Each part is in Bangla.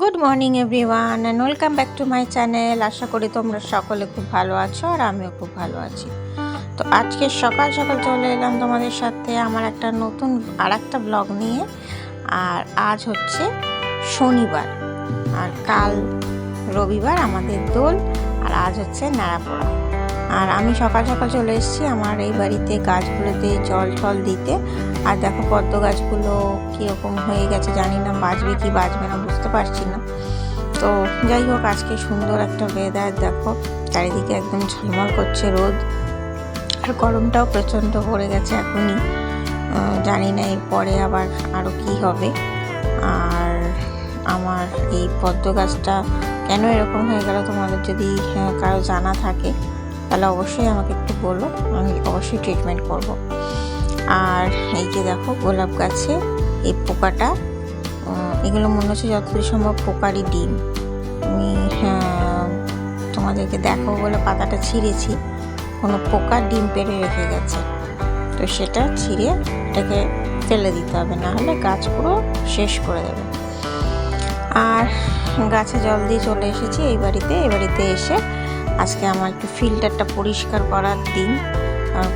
Good morning everyone and welcome back to my channel আশা করি তোমরা সকলে খুব ভালো আছো আর আমিও খুব ভালো আছি। তো আজকে সকাল সকাল চলে এলাম তোমাদের সাথে আমার একটা নতুন আর একটা ব্লগ নিয়ে। আর আজ হচ্ছে শনিবার, আর কাল রবিবার আমাদের দোল, আর আজ হচ্ছে নাড়াপোড়া। আর আমি সকাল সকাল চলে এসেছি আমার এই বাড়িতে গাছগুলোতে জল টল দিতে। আর দেখো পদ্ম গাছগুলো কীরকম হয়ে গেছে, জানি না বাঁচবে কি বাঁচবে না, বুঝতে পারছি না। তো যাই হোক, আজকে সুন্দর একটা ওয়েদার দেখো, চারিদিকে একদম ঝলমল করছে রোদ। আর গরমটাও প্রচণ্ড পড়ে গেছে এখনই। জানি না এরপরে আবার আরও কি হবে। আর আমার এই পদ্ম গাছটা কেন এরকম হয়ে গেল তোমাদের যদি কারও জানা থাকে তাহলে অবশ্যই আমাকে একটু বলো আমি অবশ্যই ট্রিটমেন্ট করব। আর এই যে দেখো গোলাপ গাছে এই পোকাটা এগুলো মনে হচ্ছে যতদূর সম্ভব পোকারই ডিম। আমি হ্যাঁ, তোমাদেরকে দেখাবো বলে পাতাটা ছিঁড়েছি কোনো পোকার ডিম পেড়ে রেখে গেছে। তো সেটা ছিঁড়ে এটাকে ফেলে দিতে হবে না হলে গাছ পুরো শেষ করে দেবে। আর গাছে জল দিয়ে চলে এসেছি এই বাড়িতে এই বাড়িতে এসে আজকে আমার একটু ফিল্টারটা পরিষ্কার করার দিন।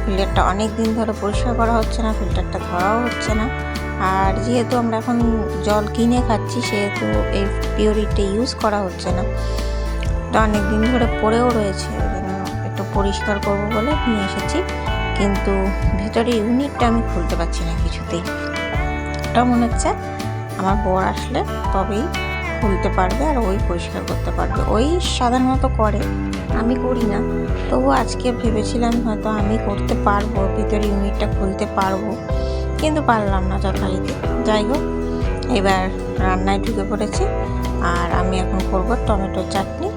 ফিল্টারটা অনেক দিন ধরে পরিষ্কার করা হচ্ছে না ফিল্টারটা ধরাও হচ্ছে না। আর যেহেতু আমরা এখন জল কিনে খাচ্ছি, সেহেতু এই পিওরিটি ইউজ করা হচ্ছে না। এটা অনেক দিন ধরে পড়েও রয়েছে একটু পরিষ্কার করব বলে নিয়ে এসেছি। কিন্তু ভেতরে ইউনিটটা আমি খুলতে পারছি না কিছুতেই। ওটা মনে হচ্ছে আমার বর আসলে তবেই খুলতে পারবে আর ওই পরিষ্কার করতে পারবে। ওই সাধারণত করে। আমি করি না। তবু আজকে ভেবেছিলাম হয়তো আমি করতে পারব, ভিতরে ইউনিটটা খুলতে পারব। কিন্তু পারলাম না যথারীতি। যাই হোক, এবার রান্নায় ঢুকে পড়েছি। আর আমি এখন করব টমেটো চাটনি।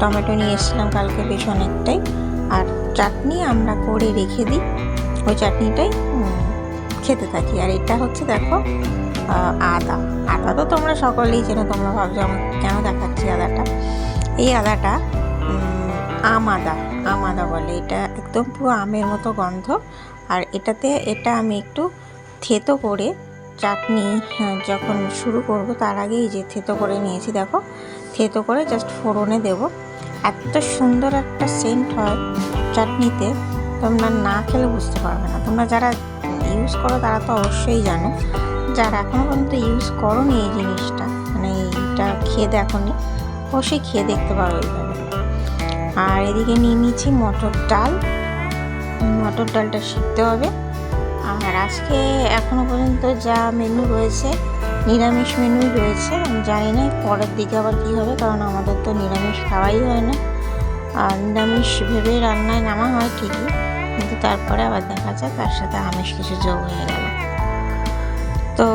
টমেটো নিয়ে এসেছিলাম কালকে বেশ অনেকটাই। আর চাটনি আমরা করে রেখে দিই। ওই চাটনিটাই খেতে থাকি। আর এটা হচ্ছে, দেখো আদা। আদা তো তোমরা সকলেই চেনো, তোমরা ভাবছ আমি কেন দেখাচ্ছি আদাটা? এই আদাটা আম আদা আম আদা বলে। এটা একদম পুরো আমের মতো গন্ধ। আর এটাতে, এটা আমি একটু থেতো করে চাটনি যখন শুরু করব, তার আগে এই যে থেতো করে নিয়েছি, দেখো, থেতো করে জাস্ট ফোড়নে দেব। এত সুন্দর একটা সেন্ট হয় চাটনিতে, তোমরা না খেলে বুঝতে পারবে না। তোমরা যারা ইউজ করো, তারা তো অবশ্যই জানো। যারা এখনও পর্যন্ত ইউজ করো এই জিনিসটা মানে এইটা খেয়ে দেখোনি, অবশ্যই খেয়ে দেখতে পারো এইভাবে। আর এদিকে নিয়ে নিয়েছি মটর ডাল। মটর ডালটা সিদ্ধ হবে। আর আজকে এখনও পর্যন্ত যা মেনু রয়েছে, নিরামিষ মেনুই রয়েছে। আমি জানি না পরের দিকে আবার কী হবে, কারণ আমাদের তো নিরামিষ খাওয়াই হয় না। আর নিরামিষ ভেবে রান্নায় নামা হয় ঠিকই, কিন্তু তারপরে আবার দেখা যায় তার সাথে আমিষ কিছু যোগ হয়ে গেল। তো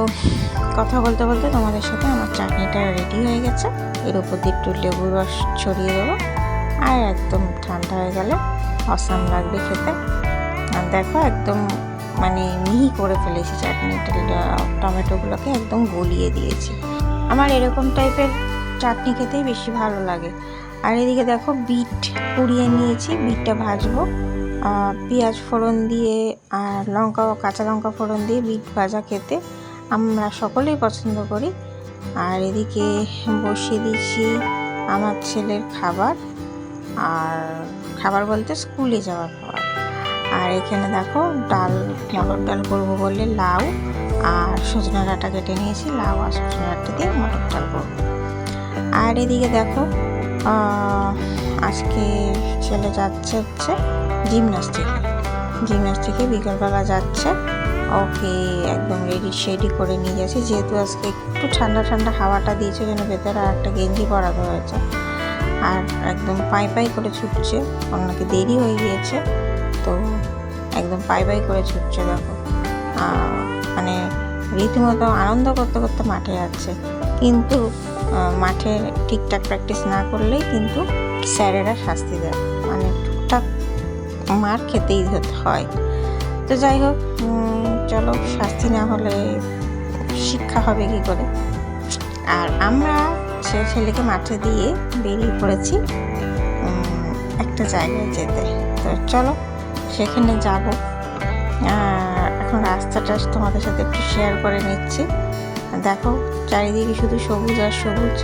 কথা বলতে বলতে তোমাদের সাথে আমার চাটনিটা রেডি হয়ে গেছে। এর উপর দিয়ে একটু লেবু রস ছড়িয়ে দেবো। আর একদম ঠান্ডা হয়ে গেলে অসাম লাগবে খেতে। আর দেখো একদম মানে মিহি করে ফেলেছি চাটনিটা টমেটোগুলোকে একদম গলিয়ে দিয়েছি। আমার এরকম টাইপের চাটনি খেতেই বেশি ভালো লাগে। আর এদিকে দেখো বিট পুড়িয়ে নিয়েছি, বিটটা ভাজবো। পেঁয়াজ ফোড়ন দিয়ে, আর লঙ্কা, কাঁচা লঙ্কা ফোড়ন দিয়ে বিট ভাজা খেতে। আমরা সকলেই পছন্দ করি। আর এদিকে বসিয়ে দিয়েছি আমার ছেলের খাবার। আর খাবার বলতে স্কুলে যাওয়ার খাবার। আর এখানে দেখো ডাল, মটর ডাল করব বললে লাউ আর সজনে ডাঁটা কেটে নিয়েছি। লাউ আর সজনে ডাঁটা দিয়ে মটর ডাল করব। আর এদিকে দেখো আজকে ছেলে যাচ্ছে হচ্ছে জিমনাস্টিকে। জিমনাস্টিকে বিকালবেলা যাচ্ছে। ওকে, একদম রেডি শেডি করে নিয়ে যাচ্ছি যেহেতু আজকে একটু ঠান্ডা ঠান্ডা হাওয়াটা দিয়েছে, যেন ভেতরে আর একটা গেঞ্জি পরাতে হয়েছে। আর একদম পাই পাই করে ছুটছে। অন্যকে দেরি হয়ে গিয়েছে। তো একদম পাই পাই করে ছুটছে, দেখো। মানে রীতিমতো আনন্দ করতে করতে মাঠে যাচ্ছে। কিন্তু মাঠে ঠিকঠাক প্র্যাকটিস না করলেই কিন্তু স্যারেরা শাস্তি দেয়। মানে টুকটাক মার খেতেই হয়। তো যাই হোক চলো শাস্তি না হলে শিক্ষা হবে কি করে? আর আমরা সে ছেলেকে মাঠে দিয়ে বেরিয়ে পড়েছি একটা জায়গায় যেতে। তো চলো, সেখানে যাব। এখন রাস্তাটা তোমাদের সাথে একটু শেয়ার করে নিচ্ছি। দেখো, চারিদিকে শুধু সবুজ আর সবুজ।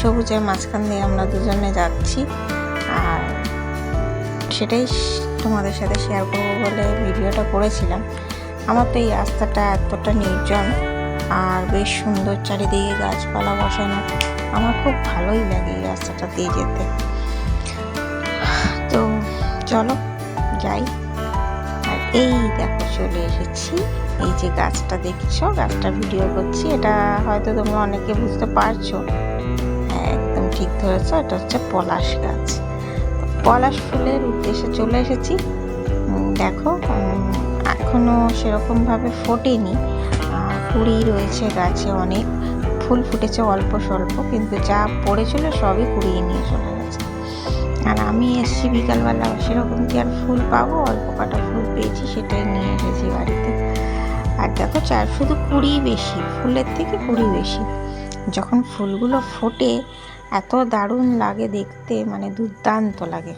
সবুজের মাঝখান দিয়ে আমরা দুজনে যাচ্ছি। আর সেটাই তোমাদের সাথে শেয়ার করব বলে ভিডিওটা করেছিলাম। আমার তো এই রাস্তাটা এতটা নির্জন আর বেশ সুন্দর চারিদিকে গাছপালা বসানো। আমার খুব ভালোই লাগে এই রাস্তাটা দিয়ে যেতে। তো চলো যাই। আর এই দেখো চলে এসেছি। এই যে গাছটা দেখছ, গাছটা ভিডিও করছি। এটা হয়তো তোমরা অনেকে বুঝতে পারছ। হ্যাঁ একদম ঠিক ধরেছো। এটা হচ্ছে পলাশ গাছ। পলাশ ফুলের উদ্দেশ্যে চলে এসেছি। দেখো উম, এখনও সেরকমভাবে ফোটেনি। কুড়ি রয়েছে গাছে অনেক ফুল ফুটেছে অল্প স্বল্প কিন্তু যা পড়েছিল সবই কুড়িয়ে নিয়ে চলে গেছে। আর আমি এসেছি বিকালবেলা সেরকম কি আর ফুল পাবো? অল্প কটা ফুল পেয়েছি সেটাই নিয়ে এসেছি বাড়িতে। আর দেখো চার শুধু কুড়ি বেশি ফুলের থেকে কুড়ি বেশি। যখন ফুলগুলো ফোটে এত দারুণ লাগে দেখতে মানে দুর্দান্ত লাগে।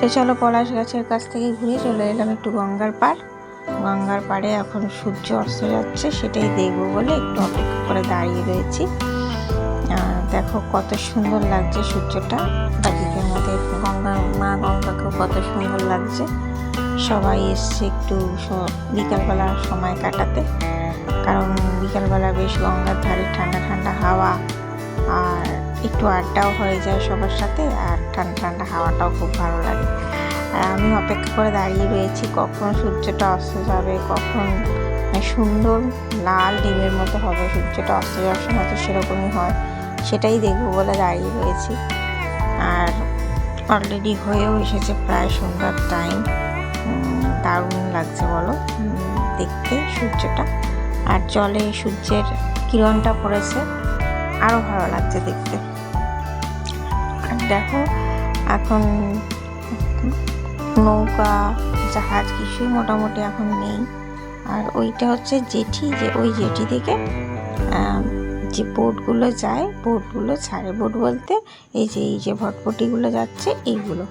তো চলো পলাশ গাছের কাছ থেকে ঘুরে চলে এলাম একটু গঙ্গার পাড়। গঙ্গার পাড়ে এখন সূর্য অস্ত যাচ্ছে, সেটাই দেখব বলে একটু অপেক্ষা করে দাঁড়িয়ে রয়েছি। দেখো কত সুন্দর লাগছে সূর্যটা। বাদিকে আমাদের গঙ্গা, মা গঙ্গাকেও কত সুন্দর লাগছে। সবাই এসছে একটু বিকালবেলা সময় কাটাতে। কারণ বিকালবেলা বেশ গঙ্গার ধারে ঠান্ডা ঠান্ডা হাওয়া আর একটু আড্ডাও হয়ে যায় সবার সাথে আর ঠান্ডা ঠান্ডা হাওয়াটাও খুব ভালো লাগে। আর আমি অপেক্ষা করে দাঁড়িয়ে রয়েছি কখন সূর্যটা অস্ত যাবে, কখন মানে সুন্দর লাল ডিমের মতো হবে, সূর্যটা অস্ত যাওয়ার সময় তো সেরকমই হয়, সেটাই দেখব বলে দাঁড়িয়ে রয়েছি। আর অলরেডি হয়েও এসেছে প্রায় সন্ধ্যার টাইম দারুণ লাগছে বলো দেখতে সূর্যটা। আর জলে সূর্যের কিরণটা পড়েছে। আরও ভালো লাগছে দেখতে। দেখো, এখন নৌকা, জাহাজ কিছুই মোটামুটি এখন নেই। আর ওইটা হচ্ছে জেঠি, যে ওই জেঠি থেকে যে বোটগুলো যায়, বোটগুলো ছাড়ে বোট বলতে, এই যে এই যে ভটভটিগুলো যাচ্ছে, এইগুলো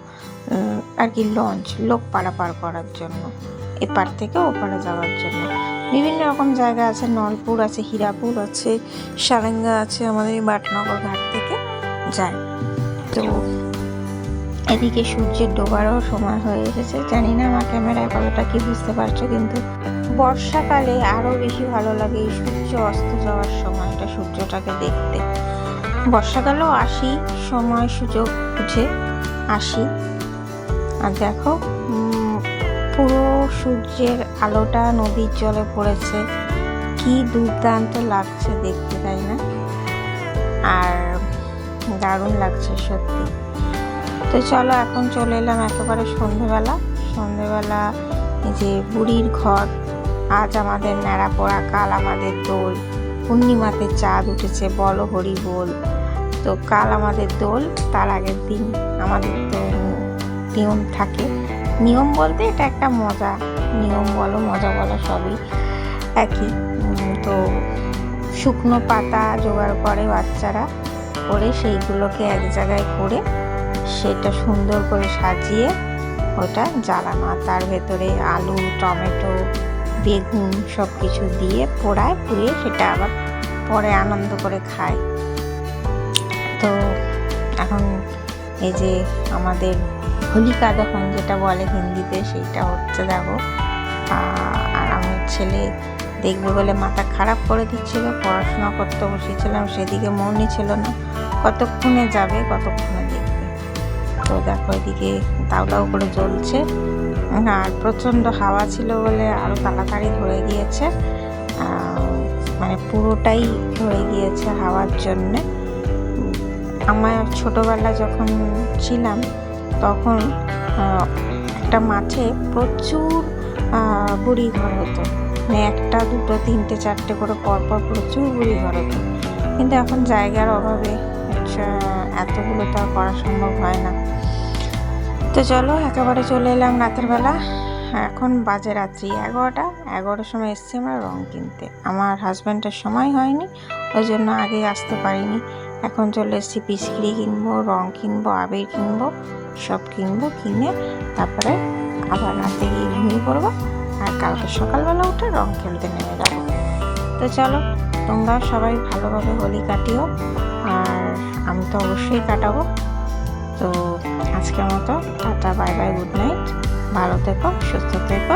আর কি লঞ্চ লোক পারাপার করার জন্য। এপার থেকে ওপারে যাওয়ার জন্য। বিভিন্ন রকম জায়গা আছে, নলপুর আছে, হীরাপুর আছে, সারেঙ্গা আছে আমাদের এই বাটনগর ঘাট থেকে যায়। তো এদিকে সূর্যের ডোবারও সময় হয়ে এসেছে। জানি না, আমার ক্যামেরায় কতটা কি বুঝতে পারছ, কিন্তু বর্ষাকালে আরও বেশি ভালো লাগে এই সূর্য অস্ত যাওয়ার সময়টা, সূর্যটাকে দেখতে। বর্ষাকালেও আসি, সময় সুযোগ বুঝে আসি। আর দেখো পুরো সূর্যের আলোটা নদীর জলে পড়েছে কি দুর্দান্ত লাগছে দেখতে, তাই না? আর দারুণ লাগছে সত্যি। তো চলো, এখন চলে এলাম একেবারে সন্ধেবেলা। সন্ধেবেলা যে বুড়ির ঘর, আজ আমাদের ন্যাড়া পড়া, কাল আমাদের দোল। পূর্ণিমাতে চাঁদ উঠেছে, বলো হরি বল। তো কাল আমাদের দোল, তার আগের দিন আমাদের তো নিয়ম থাকে। নিয়ম বলতে এটা একটা মজা। নিয়ম বলো, মজা বলো, সবই একই। তো শুকনো পাতা জোগাড় করে বাচ্চারা করে সেইগুলোকে এক জায়গায় করে সেটা সুন্দর করে সাজিয়ে ওটা জ্বালানো। আর তার ভেতরে আলু, টমেটো, বেগুন সব কিছু দিয়ে পোড়ায়, পুড়িয়ে সেটা আবার পরে আনন্দ করে খায়। তো এখন এই যে আমাদের হোলিকা দহন যেটা বলে হিন্দিতে, সেইটা হচ্ছে দেখো। আর আমার ছেলে দেখবে বলে মাথা খারাপ করে দিচ্ছিল, পড়াশোনা করতে বসেছিলাম, সেদিকে মনই ছিল না। কতক্ষণে যাবে, কতক্ষণে দেখবে। তো দেখো এদিকে দাউ দাউ করে জ্বলছে। আর প্রচণ্ড হাওয়া ছিল বলে আরও তাড়াতাড়ি ধরে গিয়েছে। মানে পুরোটাই ধরে গিয়েছে হাওয়ার জন্যে। আমার ছোটোবেলা যখন ছিলাম, তখন একটা মাঠে প্রচুর বুড়ি ঘর হতো। মানে একটা, দুটো, তিনটে, চারটে করে পরপর প্রচুর বুড়ি ঘর হতো। কিন্তু এখন জায়গার অভাবে এতগুলো তো আর করা সম্ভব হয় না। তো চলো, একেবারে চলে এলাম রাতের বেলা। এখন বাজে রাত্রি এগারোটা। এগারোটার সময় এসছি আমরা রং কিনতে। আমার হাজব্যান্ডের সময় হয়নি, ওই জন্য আগে আসতে পারিনি। এখন চলে এসেছি পিসকিরি কিনবো, রং কিনবো, আবির কিনবো, সব কিনবো, কিনে তারপরে আবার রাতে গিয়ে ঘুমিয়ে পড়ব আর কালকে সকালবেলা উঠে রং খেলতে নেমে যাব। তো চলো, তোমরা সবাই ভালোভাবে হোলি কাটিও আর আমি তো অবশ্যই কাটাবো। তো আজকের মতো tata, bye bye, good night. ভালো থেকো, সুস্থ থেকো।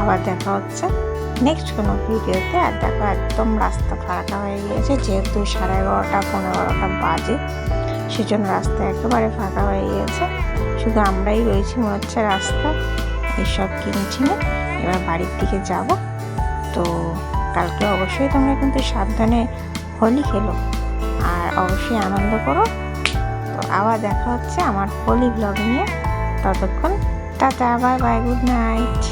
আবার দেখা হচ্ছে। নেক্সট কোনো ভিডিওতে আর দেখো একদম রাস্তা ফাঁকা হয়ে গিয়েছে, যেহেতু সাড়ে এগারোটা, পনেরো বারোটা বাজে, সেজন্য রাস্তা একেবারে ফাঁকা হয়ে গিয়েছে। শুধু আমরাই রয়েছি, মনে হচ্ছে রাস্তা এইসব কিনেছি না, এবার বাড়ির দিকে যাব। তো কালকে অবশ্যই তোমরা কিন্তু সাবধানে হোলি খেলো আর অবশ্যই আনন্দ করো। তো আবার দেখা হচ্ছে আমার হোলি ব্লগ নিয়ে। ততক্ষণ tata, bye bye, good night.